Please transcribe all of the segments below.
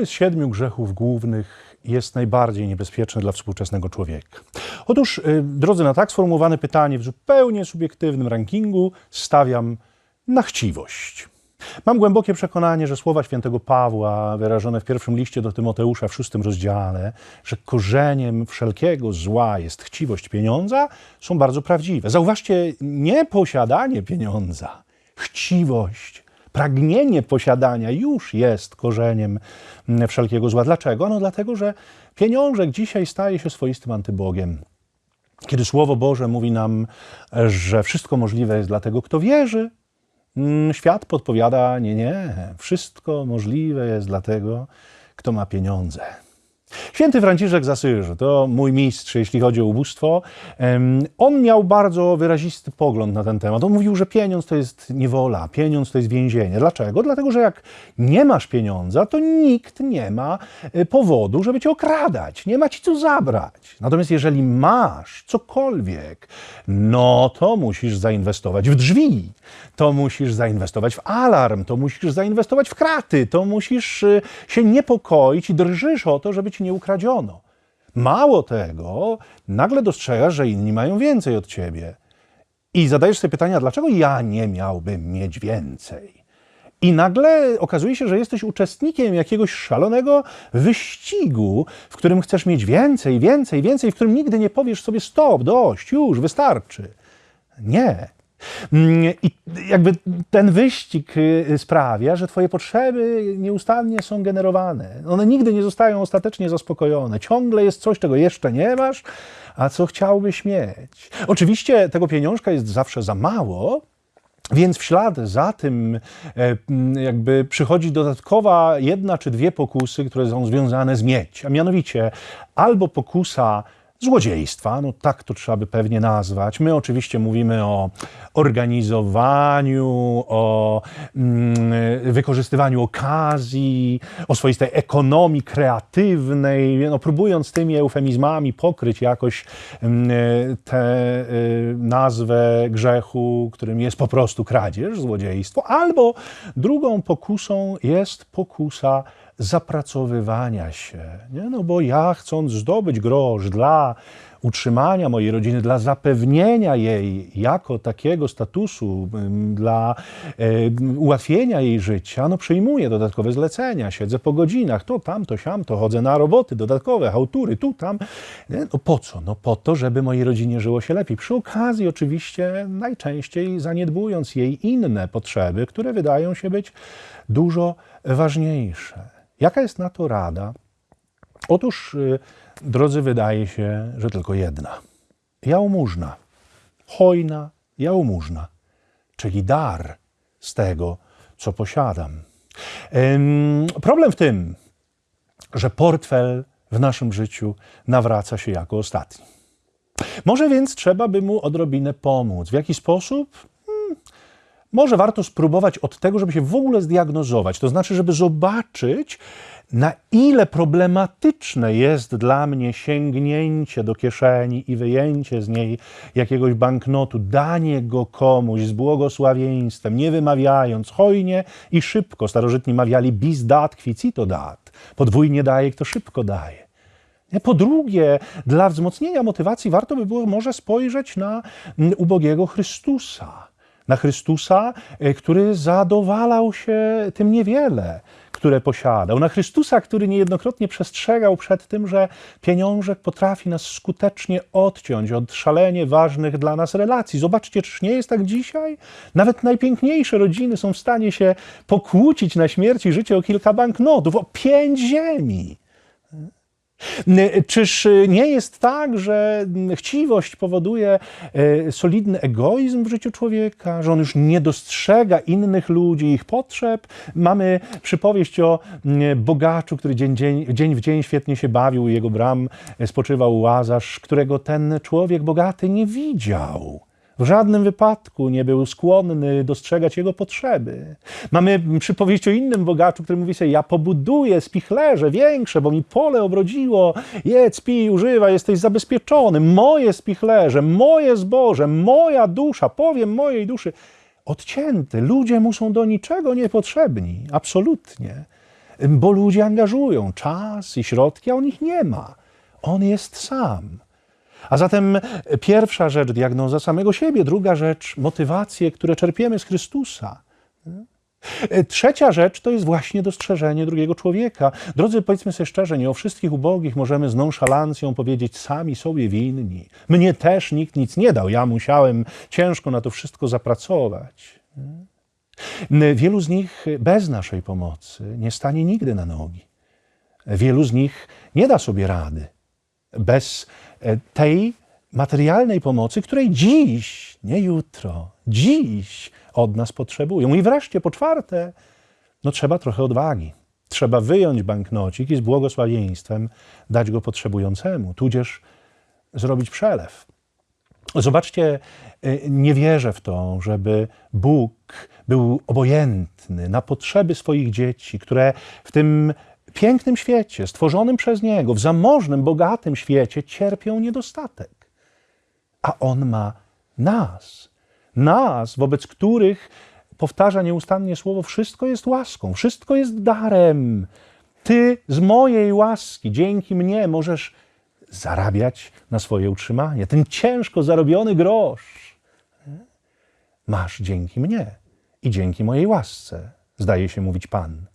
Który z siedmiu grzechów głównych jest najbardziej niebezpieczny dla współczesnego człowieka? Otóż, y, drodzy, na tak sformułowane pytanie w zupełnie subiektywnym rankingu stawiam na chciwość. Mam głębokie przekonanie, że słowa świętego Pawła, wyrażone w pierwszym liście do Tymoteusza w szóstym rozdziale, że korzeniem wszelkiego zła jest chciwość pieniądza, są bardzo prawdziwe. Zauważcie, nie posiadanie pieniądza, chciwość, pragnienie posiadania już jest korzeniem mm, wszelkiego zła. Dlaczego? No dlatego, że pieniążek dzisiaj staje się swoistym antybogiem. Kiedy Słowo Boże mówi nam, że wszystko możliwe jest dla tego, kto wierzy, mm, świat podpowiada: nie, nie, wszystko możliwe jest dla tego, kto ma pieniądze. Święty Franciszek z Asyży, to mój mistrz, jeśli chodzi o ubóstwo. On miał bardzo wyrazisty pogląd na ten temat. On mówił, że pieniądz to jest niewola, pieniądz to jest więzienie. Dlaczego? Dlatego, że jak nie masz pieniądza, to nikt nie ma e, powodu, żeby cię okradać. Nie ma ci co zabrać. Natomiast jeżeli masz cokolwiek, no to musisz zainwestować w drzwi, to musisz zainwestować w alarm, to musisz zainwestować w kraty, to musisz e, się niepokoić i drżysz o to, żeby ci nie ukradziono. Mało tego, nagle dostrzegasz, że inni mają więcej od ciebie. I zadajesz sobie pytania, dlaczego ja nie miałbym mieć więcej? I nagle okazuje się, że jesteś uczestnikiem jakiegoś szalonego wyścigu, w którym chcesz mieć więcej, więcej, więcej, w którym nigdy nie powiesz sobie stop, dość, już, wystarczy. Nie. Mm, I jakby ten wyścig y, sprawia, że Twoje potrzeby nieustannie są generowane. One nigdy nie zostają ostatecznie zaspokojone. Ciągle jest coś, czego jeszcze nie masz, a co chciałbyś mieć. Oczywiście tego pieniążka jest zawsze za mało, więc w ślad za tym e, jakby przychodzi dodatkowa jedna czy dwie pokusy, które są związane z mieć. A mianowicie albo pokusa złodziejstwa, no tak to trzeba by pewnie nazwać. My oczywiście mówimy o organizowaniu, o mm, wykorzystywaniu okazji, o swoistej ekonomii kreatywnej, no, próbując tymi eufemizmami pokryć jakoś mm, tę y, nazwę grzechu, którym jest po prostu kradzież, złodziejstwo, albo drugą pokusą jest pokusa zapracowywania się. Nie? No bo ja chcąc zdobyć grosz dla utrzymania mojej rodziny, dla zapewnienia jej jako takiego statusu, dla e, ułatwienia jej życia, no przyjmuję dodatkowe zlecenia, siedzę po godzinach, to tam, to siam, to chodzę na roboty dodatkowe, hałtury, tu, tam. No po co? No po to, żeby mojej rodzinie żyło się lepiej. Przy okazji oczywiście najczęściej zaniedbując jej inne potrzeby, które wydają się być dużo ważniejsze. Jaka jest na to rada? Otóż, y, drodzy, wydaje się, że tylko jedna. Jałmużna, hojna jałmużna, czyli dar z tego, co posiadam. Problem w tym, że portfel w naszym życiu nawraca się jako ostatni. Może więc trzeba by mu odrobinę pomóc. W jaki sposób? Może warto spróbować od tego, żeby się w ogóle zdiagnozować, to znaczy, żeby zobaczyć, na ile problematyczne jest dla mnie sięgnięcie do kieszeni i wyjęcie z niej jakiegoś banknotu, danie go komuś z błogosławieństwem, nie wymawiając hojnie i szybko. Starożytni mawiali bis dat quicito dat. Podwójnie daje, kto szybko daje. Po drugie, dla wzmocnienia motywacji warto by było może spojrzeć na mm, ubogiego Chrystusa na Chrystusa, e, który zadowalał się tym niewiele, które posiadał, na Chrystusa, który niejednokrotnie przestrzegał przed tym, że pieniążek potrafi nas skutecznie odciąć od szalenie ważnych dla nas relacji. Zobaczcie, czyż nie jest tak dzisiaj? Nawet najpiękniejsze rodziny są w stanie się pokłócić na śmierć i życie o kilka banknotów, o pięć ziemi. Czyż nie jest tak, że chciwość powoduje e, solidny egoizm w życiu człowieka, że on już nie dostrzega innych ludzi, ich potrzeb? Mamy przypowieść o bogaczu, który dzień, dzień, dzień w dzień świetnie się bawił, jego bram spoczywał łazarz, którego ten człowiek bogaty nie widział. W żadnym wypadku nie był skłonny dostrzegać jego potrzeby. Mamy przypowieść o innym bogaczu, który mówi sobie: Ja pobuduję spichlerze większe, bo mi pole obrodziło. Jedz, pij, używaj, jesteś zabezpieczony. Moje spichlerze, moje zboże, moja dusza, powiem mojej duszy. Odcięty. Ludzie mu są do niczego niepotrzebni. Absolutnie. bo ludzie angażują czas i środki, a on ich nie ma. On jest sam. A zatem pierwsza rzecz diagnoza samego siebie, druga rzecz motywacje, które czerpiemy z Chrystusa. Trzecia rzecz to jest właśnie dostrzeżenie drugiego człowieka. Drodzy, powiedzmy sobie szczerze, nie o wszystkich ubogich możemy z nonszalancją powiedzieć sami sobie winni. Mnie też nikt nic nie dał, ja musiałem ciężko na to wszystko zapracować. Wielu z nich bez naszej pomocy nie stanie nigdy na nogi. Wielu z nich nie da sobie rady bez tej materialnej pomocy, której dziś, nie jutro, dziś od nas potrzebują. I wreszcie po czwarte, no trzeba trochę odwagi. Trzeba wyjąć banknocik i z błogosławieństwem dać go potrzebującemu, tudzież zrobić przelew. Zobaczcie, y, nie wierzę w to, żeby Bóg był obojętny na potrzeby swoich dzieci, które w tym pięknym świecie, stworzonym przez Niego, w zamożnym, bogatym świecie cierpią niedostatek. A On ma nas, nas, wobec których powtarza nieustannie słowo: Wszystko jest łaską, wszystko jest darem. Ty z mojej łaski, dzięki mnie, możesz zarabiać na swoje utrzymanie. Ten ciężko zarobiony grosz masz dzięki mnie i dzięki mojej łasce, zdaje się mówić Pan.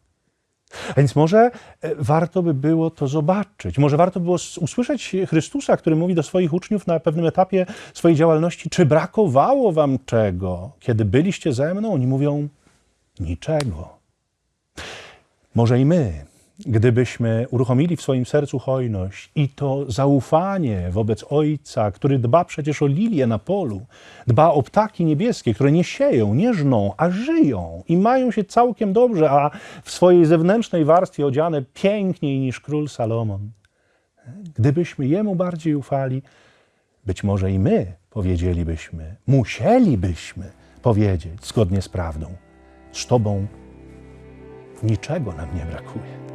A więc może e, warto by było to zobaczyć. Może warto było usłyszeć Chrystusa, który mówi do swoich uczniów na pewnym etapie swojej działalności: Czy brakowało wam czego, kiedy byliście ze mną? Oni mówią: Niczego. Może i my, gdybyśmy uruchomili w swoim sercu hojność i to zaufanie wobec Ojca, który dba przecież o lilię na polu, dba o ptaki niebieskie, które nie sieją, nie żną, a żyją i mają się całkiem dobrze, a w swojej zewnętrznej warstwie odziane piękniej niż król Salomon. Gdybyśmy Jemu bardziej ufali, być może i my powiedzielibyśmy, musielibyśmy powiedzieć zgodnie z prawdą: Z Tobą niczego nam nie brakuje.